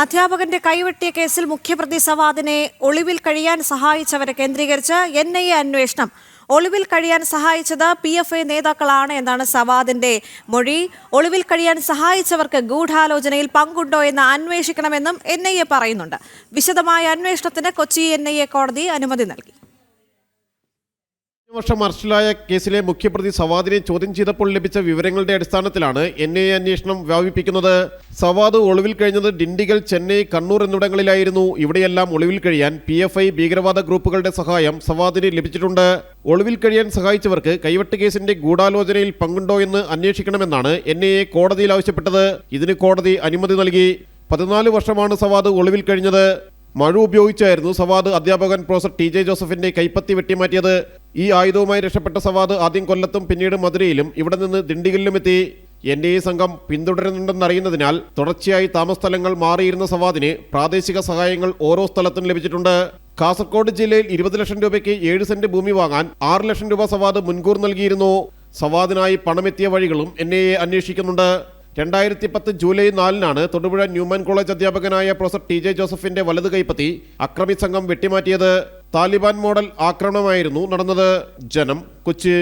അധ്യാപകന്റെ കൈവെട്ടിയ കേസിൽ മുഖ്യപ്രതി സവാദിനെ ഒളിവിൽ കഴിയാൻ സഹായിച്ചവരെ കേന്ദ്രീകരിച്ച് എൻ ഐ എ അന്വേഷണം. ഒളിവിൽ കഴിയാൻ സഹായിച്ചത് പി എഫ് ഐ നേതാക്കളാണ് എന്നാണ് സവാദിന്റെ മൊഴി. ഒളിവിൽ കഴിയാൻ സഹായിച്ചവർക്ക് ഗൂഢാലോചനയിൽ പങ്കുണ്ടോ എന്ന് അന്വേഷിക്കണമെന്നും എൻ ഐ എ പറയുന്നുണ്ട്. വിശദമായ അന്വേഷണത്തിന് കൊച്ചി എൻ ഐ എ കോടതി അനുമതി നൽകി. വർഷം അറസ്റ്റിലായ കേസിലെ മുഖ്യപ്രതി സവാദിനെ ചോദ്യം ചെയ്തപ്പോൾ ലഭിച്ച വിവരങ്ങളുടെ അടിസ്ഥാനത്തിലാണ് എൻ ഐ അന്വേഷണം വ്യാപിപ്പിക്കുന്നത്. സവാദ് ഒളിവിൽ കഴിഞ്ഞത് ഡിണ്ടിഗൽ ചെന്നൈ കണ്ണൂർ എന്നിവിടങ്ങളിലായിരുന്നു. ഇവിടെയെല്ലാം ഒളിവിൽ കഴിയാൻ പി എഫ് ഐ ഭീകരവാദ ഗ്രൂപ്പുകളുടെ സഹായം സവാദിന് ലഭിച്ചിട്ടുണ്ട്. ഒളിവിൽ കഴിയാൻ സഹായിച്ചവർക്ക് കൈവെട്ട് കേസിന്റെ ഗൂഢാലോചനയിൽ പങ്കുണ്ടോ എന്ന് അന്വേഷിക്കണമെന്നാണ് എൻ ഐ എ കോടതിയിൽ ആവശ്യപ്പെട്ടത്. ഇതിന് കോടതി അനുമതി നൽകി. പതിനാല് വർഷമാണ് സവാദ് ഒളിവിൽ കഴിഞ്ഞത്. മഴ ഉപയോഗിച്ചായിരുന്നു സവാദ് അധ്യാപകൻ പ്രൊഫസർ ടി ജെ ജോസഫിന്റെ കൈപ്പത്തി വെട്ടിമാറ്റിയത്. ഈ ആയുധവുമായി രക്ഷപ്പെട്ട സവാദ് ആദ്യം കൊല്ലത്തും പിന്നീട് മധുരയിലും ഇവിടെ നിന്ന് ദിണ്ടിഗലിലും എത്തി. എൻ ഡി എ സംഘം പിന്തുടരുന്നുണ്ടെന്നറിയുന്നതിനാൽ തുടർച്ചയായി താമസസ്ഥലങ്ങൾ മാറിയിരുന്ന സവാദിന് പ്രാദേശിക സഹായങ്ങൾ ഓരോ സ്ഥലത്തും ലഭിച്ചിട്ടുണ്ട്. കാസർഗോഡ് ജില്ലയിൽ ഇരുപത് ലക്ഷം രൂപയ്ക്ക് ഏഴ് സെന്റ് ഭൂമി വാങ്ങാൻ ആറ് ലക്ഷം രൂപ സവാദ് മുൻകൂർ നൽകിയിരുന്നു. സവാദിനായി പണമെത്തിയ വഴികളും എൻ ഐ എ അന്വേഷിക്കുന്നുണ്ട്. രണ്ടായിരത്തി പത്ത് ജൂലൈ നാലിനാണ് തൊടുപുഴ ന്യൂമാൻ കോളേജ് അധ്യാപകനായ പ്രൊഫസർ ടി ജെ ജോസഫിന്റെ വലത് കൈപ്പത്തി അക്രമി സംഘം വെട്ടിമാറ്റിയത്. താലിബാൻ മോഡൽ ആക്രമണമായിരുന്നു നടന്നത് ജനം കൊച്ചി